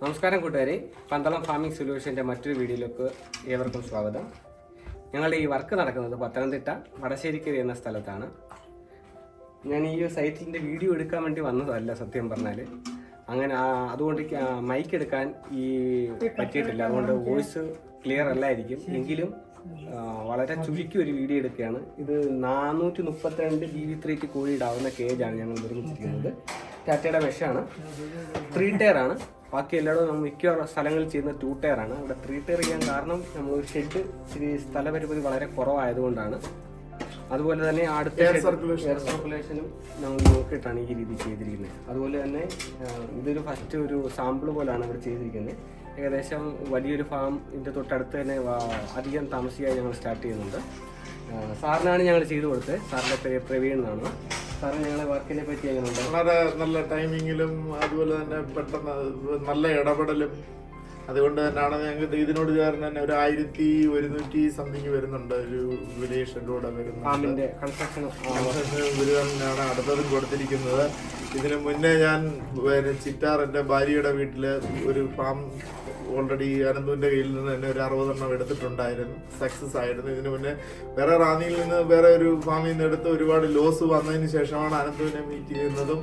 നമസ്കാരം കൂട്ടുകാരെ. പന്തളം ഫാമിംഗ് സൊല്യൂഷന്റെ മറ്റൊരു വീഡിയോയിലേക്ക് ഏവർക്കും സ്വാഗതം. ഞങ്ങളുടെ ഈ വർക്ക് നടക്കുന്നത് പത്തനംതിട്ട വടശ്ശേരിക്കരി എന്ന സ്ഥലത്താണ്. ഞാൻ ഈ സൈറ്റിന്റെ വീഡിയോ എടുക്കാൻ വേണ്ടി വന്നതല്ല സത്യം പറഞ്ഞാൽ അങ്ങനെ അതുകൊണ്ട് മൈക്ക് എടുക്കാൻ ഈ പറ്റിയിട്ടില്ല. അതുകൊണ്ട് വോയിസ് ക്ലിയർ അല്ലായിരിക്കും. എങ്കിലും വളരെ ചുരുക്കി ഒരു വീഡിയോ എടുക്കുകയാണ്. ഇത് നാനൂറ്റി മുപ്പത്തിരണ്ട് ബി വി ത്രീക്ക് കോഴി ഇടാവുന്ന കേജാണ് ഞങ്ങൾ നിർമ്മിച്ചിരിക്കുന്നത്. ടാറ്റയുടെ മെഷാണ് ത്രീ ടയർ ആണ്. ബാക്കി എല്ലായിടവും നമ്മൾ മിക്ക സ്ഥലങ്ങളിൽ ചെയ്യുന്ന ടു ടയർ ആണ്. ഇവിടെ ത്രീ ടയർ ചെയ്യാൻ കാരണം നമ്മൾ ഷെഡ് ഇച്ചിരി സ്ഥലപരിമിതി വളരെ കുറവായതുകൊണ്ടാണ്. അതുപോലെ തന്നെ അടുത്ത എയർ സർക്കുലേഷനും നമ്മൾ നോക്കിയിട്ടാണ് ഈ രീതി ചെയ്തിരിക്കുന്നത്. അതുപോലെ തന്നെ ഇതൊരു ഫസ്റ്റ് ഒരു സാമ്പിൾ പോലാണ് ഇവിടെ ചെയ്തിരിക്കുന്നത്. ഏകദേശം വലിയൊരു ഫാം ഇതിന്റെ തൊട്ടടുത്ത് തന്നെ അധികം താമസിയായി ഞങ്ങൾ സ്റ്റാർട്ട് ചെയ്യുന്നുണ്ട്. സാറിനാണ് ഞങ്ങൾ ചെയ്തു കൊടുത്തത്. സാറിന്റെ പേര് പ്രവീൺ എന്നാണ്. വളരെ നല്ല ടൈമിങ്ങിലും അതുപോലെ തന്നെ പെട്ടെന്ന് നല്ല ഇടപെടലും അതുകൊണ്ട് തന്നെയാണ് ഞങ്ങൾക്ക് ഇതിനോട് ചേർന്ന് തന്നെ ഒരു ആയിരത്തി ഒരുന്നൂറ്റി സംതിങ് വരുന്നുണ്ട്. ഒരു വലിയ ഷെഡൂടെ വരുന്നുണ്ട്. ഗുരുവാനാണ് അടുത്തതും കൊടുത്തിരിക്കുന്നത്. ഇതിന് മുന്നേ ഞാൻ ചിറ്റാർ എന്റെ ഭാര്യയുടെ വീട്ടിൽ ഒരു ഫാം ഓൾറെഡി അനന്തുവിന്റെ കയ്യിൽ നിന്ന് തന്നെ ഒരു അറുപതെണ്ണം എടുത്തിട്ടുണ്ടായിരുന്നു. സക്സസ് ആയിരുന്നു. ഇതിന് മുന്നേ വേറെ റാന്നിയിൽ നിന്ന് വേറെ ഒരു ഫാമിൽ നിന്ന് എടുത്ത് ഒരുപാട് ലോസ് വന്നതിന് ശേഷമാണ് അനന്തുവിനെ മീറ്റ് ചെയ്യുന്നതും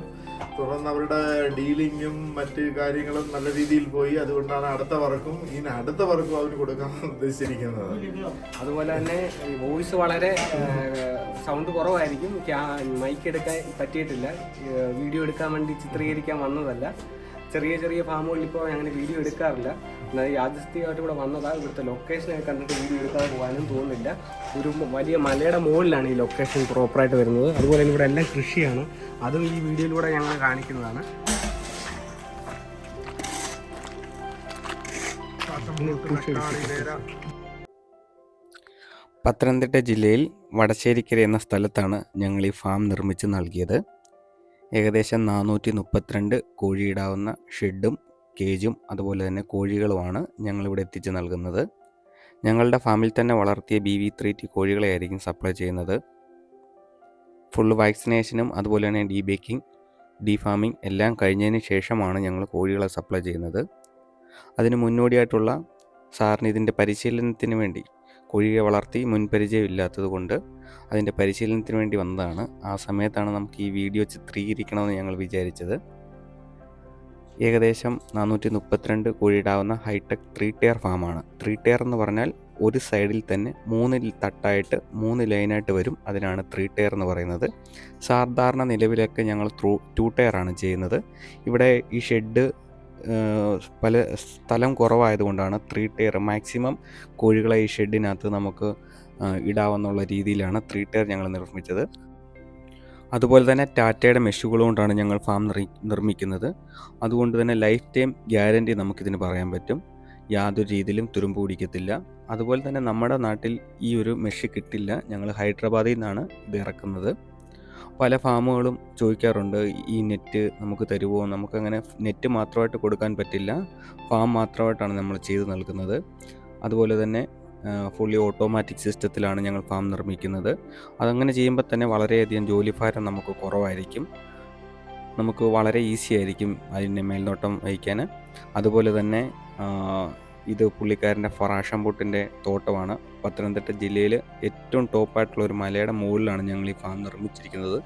തുടർന്ന് അവരുടെ ഡീലിങ്ങും മറ്റ് കാര്യങ്ങളും നല്ല രീതിയിൽ പോയി. അതുകൊണ്ടാണ് അടുത്ത വർക്കും ഇനി അടുത്ത വർക്കും അവന് കൊടുക്കാൻ ഉദ്ദേശിച്ചിരിക്കുന്നത്. അതുപോലെ തന്നെ വോയിസ് വളരെ സൗണ്ട് കുറവായിരിക്കും. മൈക്ക് എടുക്കാൻ പറ്റിയിട്ടില്ല. വീഡിയോ എടുക്കാൻ വേണ്ടി ചിത്രീകരിക്കാൻ വന്നതല്ല. ചെറിയ ചെറിയ ഫാമുകളിൽ ഇപ്പോൾ അങ്ങനെ വീഡിയോ എടുക്കാറില്ല. എന്നാൽ യാദൃസ്ഥികമായിട്ട് ഇവിടെ വന്നതാണ് ഇവിടുത്തെ ലൊക്കേഷനൊക്കെ കണ്ടിട്ട് വീഡിയോ എടുക്കാതെ പോകാനും തോന്നുന്നില്ല. ഒരു വലിയ മലയുടെ മുകളിലാണ് ഈ ലൊക്കേഷൻ പ്രോപ്പറായിട്ട് വരുന്നത്. അതുപോലെ തന്നെ ഇവിടെ എല്ലാം കൃഷിയാണ്. അതും ഈ വീഡിയോയിലൂടെ ഞങ്ങൾ കാണിക്കുന്നതാണ്. പത്തനംതിട്ട ജില്ലയിൽ വടശ്ശേരിക്കര എന്ന സ്ഥലത്താണ് ഞങ്ങൾ ഈ ഫാം നിർമ്മിച്ച് നൽകിയത്. ഏകദേശം നാനൂറ്റി മുപ്പത്തിരണ്ട് കോഴിയിടാവുന്ന ഷെഡും കേജും അതുപോലെ തന്നെ കോഴികളുമാണ് ഞങ്ങളിവിടെ എത്തിച്ച് നൽകുന്നത്. ഞങ്ങളുടെ ഫാമിൽ തന്നെ വളർത്തിയ ബി വി ത്രീ ടി കോഴികളെയായിരിക്കും സപ്ലൈ ചെയ്യുന്നത്. ഫുൾ വാക്സിനേഷനും അതുപോലെ തന്നെ ഡീബേക്കിംഗ് ഡീഫാമിംഗ് എല്ലാം കഴിഞ്ഞതിന് ശേഷമാണ് ഞങ്ങൾ കോഴികളെ സപ്ലൈ ചെയ്യുന്നത്. അതിന് മുന്നോടിയായിട്ടുള്ള സാറിന് ഇതിന്റെ പരിശീലനത്തിന് വേണ്ടി കോഴിയെ വളർത്തി മുൻപരിചയമില്ലാത്തത് കൊണ്ട് അതിന്റെ പരിശീലനത്തിന് വേണ്ടി വന്നതാണ്. ആ സമയത്താണ് നമുക്ക് ഈ വീഡിയോ ചിത്രീകരിക്കണമെന്ന് ഞങ്ങൾ വിചാരിച്ചത്. ഏകദേശം നാനൂറ്റി മുപ്പത്തിരണ്ട് കോഴിയിടാവുന്ന ഹൈടെക് ത്രീ ടയർ ഫാമാണ്. ത്രീ ടയർ എന്ന് പറഞ്ഞാൽ ഒരു സൈഡിൽ തന്നെ മൂന്ന് തട്ടായിട്ട് മൂന്ന് ലൈനായിട്ട് വരും. അതിനാണ് ത്രീ ടയർ എന്ന് പറയുന്നത്. സാധാരണ നിലവിലൊക്കെ ഞങ്ങൾ ത്രൂ ടു ടയർ ആണ് ചെയ്യുന്നത്. ഇവിടെ ഈ ഷെഡ് പല സ്ഥലം കുറവായതുകൊണ്ടാണ് ത്രീ ടയർ മാക്സിമം കോഴികളെ ഈ ഷെഡിനകത്ത് നമുക്ക് ഇടാവുന്നുള്ള രീതിയിലാണ് ത്രീ ടയർ ഞങ്ങൾ നിർമ്മിച്ചത്. അതുപോലെ തന്നെ ടാറ്റയുടെ മെഷുകൾ കൊണ്ടാണ് ഞങ്ങൾ ഫാം നിർമ്മിക്കുന്നത്. അതുകൊണ്ട് തന്നെ ലൈഫ് ടൈം ഗ്യാരന്റി നമുക്കിതിന് പറയാൻ പറ്റും. യാതൊരു രീതിയിലും തുരുമ്പ് പിടിക്കത്തില്ല. അതുപോലെ തന്നെ നമ്മുടെ നാട്ടിൽ ഈ ഒരു മെഷ് കിട്ടില്ല. ഞങ്ങൾ ഹൈദരാബാദിൽ നിന്നാണ് ഇത് ഇറക്കുന്നത്. പല ഫാമുകളും ചോദിക്കാറുണ്ട് ഈ നെറ്റ് നമുക്ക് തരുമോ നമുക്കങ്ങനെ നെറ്റ് മാത്രമായിട്ട് കൊടുക്കാൻ പറ്റില്ല. ഫാം മാത്രമായിട്ടാണ് നമ്മൾ ചെയ്ത് നൽകുന്നത്. അതുപോലെ തന്നെ ഫുള്ളി ഓട്ടോമാറ്റിക് സിസ്റ്റത്തിലാണ് ഞങ്ങൾ ഫാം നിർമ്മിക്കുന്നത്. അതങ്ങനെ ചെയ്യുമ്പോൾ തന്നെ വളരെയധികം ജോലിഭാരം നമുക്ക് കുറവായിരിക്കും. നമുക്ക് വളരെ ഈസി ആയിരിക്കും അതിന്റെ മേൽനോട്ടം വഹിക്കാൻ. അതുപോലെ തന്നെ ഇത് പുള്ളിക്കാരന്റെ ഫറാഷംപൂട്ടിന്റെ തോട്ടമാണ്. പത്തനംതിട്ട ജില്ലയിൽ ഏറ്റവും ടോപ്പായിട്ടുള്ള ഒരു മലയുടെ മുകളിലാണ് ഞങ്ങൾ ഈ ഫാം നിർമ്മിച്ചിരിക്കുന്നത്.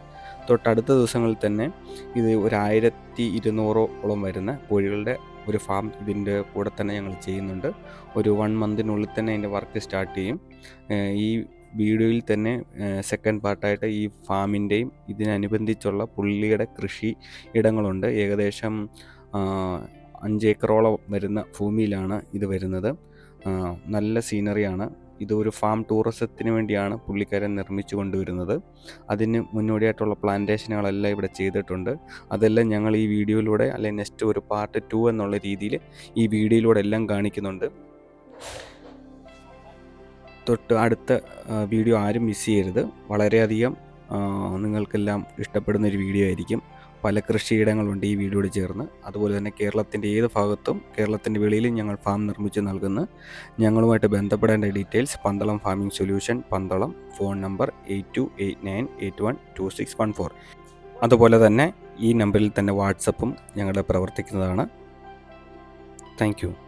തൊട്ടടുത്ത ദിവസങ്ങളിൽ തന്നെ ഇത് ഒരു ആയിരത്തി ഇരുന്നൂറോളം വരുന്ന കോഴികളുടെ ഒരു ഫാം ഇതിന്റെ കൂടെ തന്നെ ഞങ്ങൾ ചെയ്യുന്നുണ്ട്. ഒരു വൺ മന്തിനുള്ളിൽ തന്നെ അതിന്റെ വർക്ക് സ്റ്റാർട്ട് ചെയ്യും. ഈ വീഡിയോയിൽ തന്നെ സെക്കൻഡ് പാർട്ടായിട്ട് ഈ ഫാമിന്റെയും ഇതിനനുബന്ധിച്ചുള്ള പുള്ളിയുടെ കൃഷി ഇടങ്ങളുണ്ട്. ഏകദേശം അഞ്ച് ഏക്കറോളം വരുന്ന ഭൂമിയിലാണ് ഇത് വരുന്നത്. നല്ല സീനറിയാണ്. ഇതൊരു ഫാം ടൂറിസത്തിന് വേണ്ടിയാണ് പുള്ളിക്കാരൻ നിർമ്മിച്ചു കൊണ്ടുവരുന്നത്. അതിന് മുന്നോടിയായിട്ടുള്ള പ്ലാന്റേഷനുകളെല്ലാം ഇവിടെ ചെയ്തിട്ടുണ്ട്. അതെല്ലാം ഞങ്ങൾ ഈ വീഡിയോയിലൂടെ അല്ലെങ്കിൽ നെക്സ്റ്റ് ഒരു പാർട്ട് ടു എന്നുള്ള രീതിയിൽ ഈ വീഡിയോയിലൂടെ എല്ലാം കാണിക്കുന്നുണ്ട്. തൊട്ട് അടുത്ത വീഡിയോ ആരും മിസ് ചെയ്യരുത്. വളരെയധികം നിങ്ങൾക്കെല്ലാം ഇഷ്ടപ്പെടുന്ന ഒരു വീഡിയോ ആയിരിക്കും. പല കൃഷിയിടങ്ങളുണ്ട് ഈ വീടിയോട് ചേർന്ന്. അതുപോലെ തന്നെ കേരളത്തിന്റെ ഏത് ഭാഗത്തും കേരളത്തിന്റെ വെളിയിലും ഞങ്ങൾ ഫാം നിർമ്മിച്ച് നൽകുന്നു ഞങ്ങളുമായിട്ട് ബന്ധപ്പെടേണ്ട details Pandalam farming solution Pandalam phone number eight two eight nine eight one two six one four അതുപോലെ തന്നെ ഈ നമ്പറിൽ തന്നെ വാട്സപ്പും ഞങ്ങളുടെ പ്രവർത്തിക്കുന്നതാണ്. താങ്ക്